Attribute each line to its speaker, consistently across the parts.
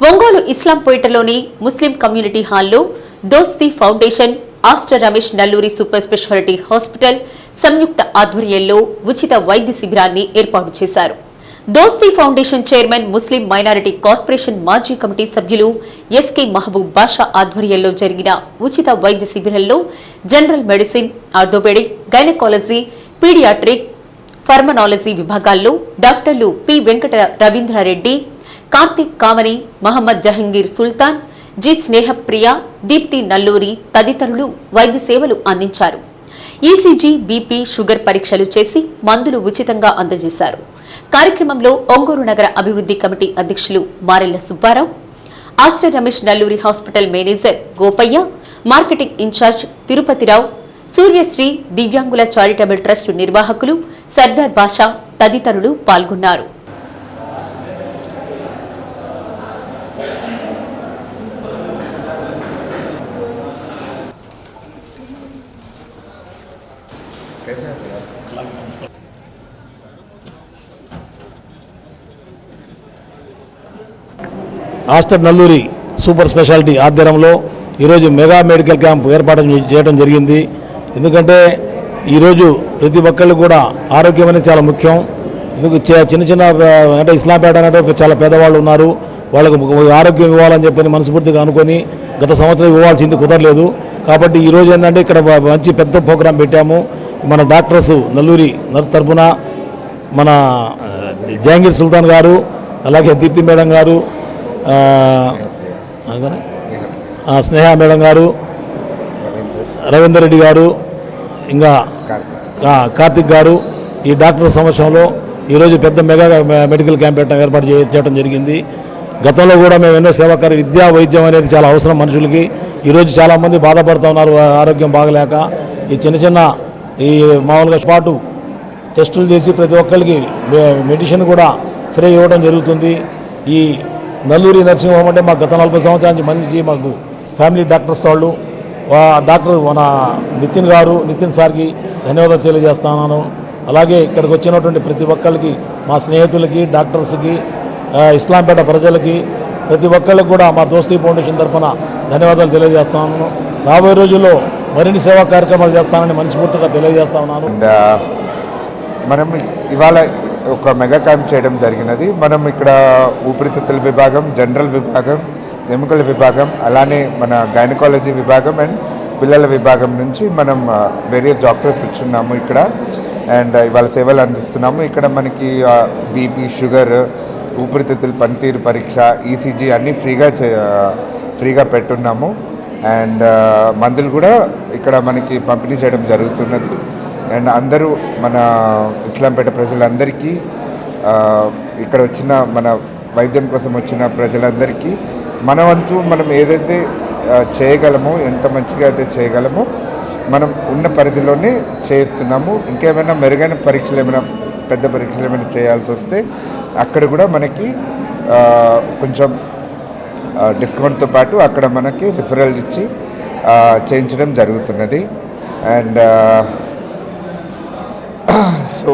Speaker 1: Ongole ఇస్లాంపేటలోని Muslim community హాల్లో Dosti foundation Aster Ramesh Nalluri super speciality hospital సంయుక్త ఆధ్వర్యంలో ఉచిత వైద్య శిబిరాన్ని ఏర్పాటు చేశారు. Dosti foundation chairman Muslim minority corporation మాజీ కమిటీ సభ్యులు ఎస్కే మహబూబ్ బాషా ఆధ్వర్యంలో జరిగిన ఉచిత వైద్య శిబిరంలో general medicine orthopaedic gynaecology paediatric pharmacology విభాగాల్లో డాక్టర్లు పి వెంకట రవీంద్రారెడ్డి కార్తిక్ కామని మహమ్మద్ జహంగీర్ సుల్తాన్ జి స్నేహప్రియ దీప్తి నల్లూరి తదితరులు వైద్య సేవలు అందించారు. ఈసీజీ బీపీ షుగర్ పరీక్షలు చేసి మందులు ఉచితంగా అందజేశారు. కార్యక్రమంలో ఒంగూరు నగర అభివృద్ధి కమిటీ అధ్యక్షులు Marella Subbarao Aster Ramesh Nalluri hospital manager Gopaiah marketing incharge Tirupathi Rao Suryasri దివ్యాంగుల చారిటబుల్ ట్రస్ట్ నిర్వాహకులు సర్దార్ బాషా తదితరులు పాల్గొన్నారు.
Speaker 2: ఆస్టర్ నల్లూరి సూపర్ స్పెషాలిటీ ఆధ్వర్యంలో ఈరోజు మెగా మెడికల్ క్యాంప్ ఏర్పాటు చేయడం జరిగింది. ఎందుకంటే ఈరోజు ప్రతి ఒక్కళ్ళు కూడా ఆరోగ్యం అనేది చాలా ముఖ్యం. ఎందుకు చే- చిన్న చిన్న అంటే ఇస్లాంపేట అంటే చాలా పేదవాళ్ళు ఉన్నారు. వాళ్ళకు ఆరోగ్యం ఇవ్వాలని చెప్పని మనస్ఫూర్తిగా అనుకొని గత సంవత్సరం ఇవ్వాల్సింది కుదరలేదు. కాబట్టి ఈరోజు ఏంటంటే ఇక్కడ మంచి పెద్ద ప్రోగ్రాం పెట్టాము. మన డాక్టర్స్ నల్లూరి నర్ తరపున మన ఆ, జహాంగీర్ సుల్తాన్ గారు అలాగే దీప్తి మేడం గారు స్నేహ మేడం గారు రవీందర్ రెడ్డి గారు ఇంకా కార్తిక్ గారు ఈ డాక్టర్ సమక్షంలో ఈరోజు పెద్ద మెగా మెడికల్ క్యాంప్ పెట్టడం ఏర్పాటు చేయడం జరిగింది. గతంలో కూడా మేము ఎన్నో సేవాకార్య విద్యా వైద్యం అనేది చాలా అవసరం మనుషులకి. ఈరోజు చాలామంది బాధపడుతూ ఉన్నారు ఆరోగ్యం బాగలేక. ఈ చిన్న చిన్న ఈ మామూలుగా పాటు టెస్టులు చేసి ప్రతి ఒక్కరికి మెడిసిన్ కూడా ఫ్రీ ఇవ్వడం జరుగుతుంది. ఈ నల్లూరి నర్సింగ్ హోమ్ అంటే మాకు గత నలభై సంవత్సరాల నుంచి మంచి మాకు ఫ్యామిలీ డాక్టర్స్ వాళ్ళు. డాక్టర్ మన నితిన్ గారు నితిన్ సార్కి ధన్యవాదాలు తెలియజేస్తున్నాను. అలాగే ఇక్కడికి వచ్చినటువంటి ప్రతి ఒక్కరికి మా స్నేహితులకి డాక్టర్స్కి ఇస్లాంపేట ప్రజలకి ప్రతి ఒక్కళ్ళకి కూడా మా దోస్తీ ఫౌండేషన్ తరఫున ధన్యవాదాలు తెలియజేస్తున్నాను. రాబోయే రోజుల్లో మరిన్ని సేవా కార్యక్రమాలు చేస్తానని మనస్ఫూర్తిగా తెలియజేస్తా ఉన్నాను.
Speaker 3: అండ్ మనం ఇవాళ ఒక మెగా క్యాంప్ చేయడం జరిగినది. మనం ఇక్కడ ఊపిరితిత్తుల విభాగం జనరల్ విభాగం ఎముకల విభాగం అలానే మన గైనకాలజీ విభాగం అండ్ పిల్లల విభాగం నుంచి మనం వేరియస్ డాక్టర్స్ వచ్చున్నాము ఇక్కడ. అండ్ ఇవాళ సేవలు అందిస్తున్నాము. ఇక్కడ మనకి బీపీ షుగర్ ఊపిరితిత్తుల పనితీరు పరీక్ష ఈసీజీ అన్నీ ఫ్రీగా చే ఫ్రీగా పెట్టున్నాము. అండ్ మందులు కూడా ఇక్కడ మనకి పంపిణీ చేయడం జరుగుతున్నది. అండ్ అందరూ మన ఇస్లాంపేట ప్రజలందరికీ ఇక్కడ వచ్చిన మన వైద్యం కోసం వచ్చిన ప్రజలందరికీ మన వంతు మనం ఏదైతే చేయగలమో ఎంత మంచిగా అయితే చేయగలమో మనం ఉన్న పరిధిలోనే చేస్తున్నాము. ఇంకేమైనా మెరుగైన పరీక్షలు ఏమైనా పెద్ద పరీక్షలు ఏమైనా చేయాల్సి వస్తే అక్కడ కూడా మనకి కొంచెం డిస్కౌంట్తో పాటు అక్కడ మనకి రిఫరల్ ఇచ్చి చేయించడం జరుగుతున్నది. అండ్ సో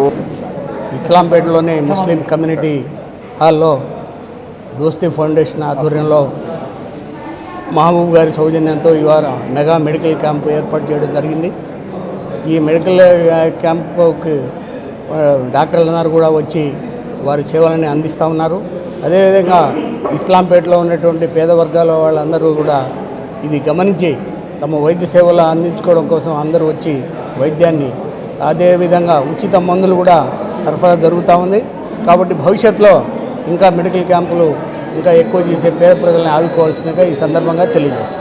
Speaker 4: ఇస్లాంపేటలోని ముస్లిం కమ్యూనిటీ హాల్లో దోస్తీ ఫౌండేషన్ ఆధ్వర్యంలో మహబూబ్ గారి సౌజన్యంతో ఇవాళ మెగా మెడికల్ క్యాంప్ ఏర్పాటు చేయడం జరిగింది. ఈ మెడికల్ క్యాంపుకి డాక్టర్లందరూ కూడా వచ్చి వారి సేవలని అందిస్తూ ఉన్నారు. అదేవిధంగా ఇస్లాంపేటలో ఉన్నటువంటి పేద వర్గాల వాళ్ళందరూ కూడా ఇది గమనించి తమ వైద్య సేవలు అందించుకోవడం కోసం అందరూ వచ్చి వైద్యాన్ని అదేవిధంగా ఉచిత మందులు కూడా సరఫరా జరుగుతూ ఉంది. కాబట్టి భవిష్యత్తులో ఇంకా మెడికల్ క్యాంపులు ఇంకా ఎక్కువ చేసే పేద ప్రజల్ని ఆదుకోవాల్సిందిగా ఈ సందర్భంగా తెలియజేస్తాం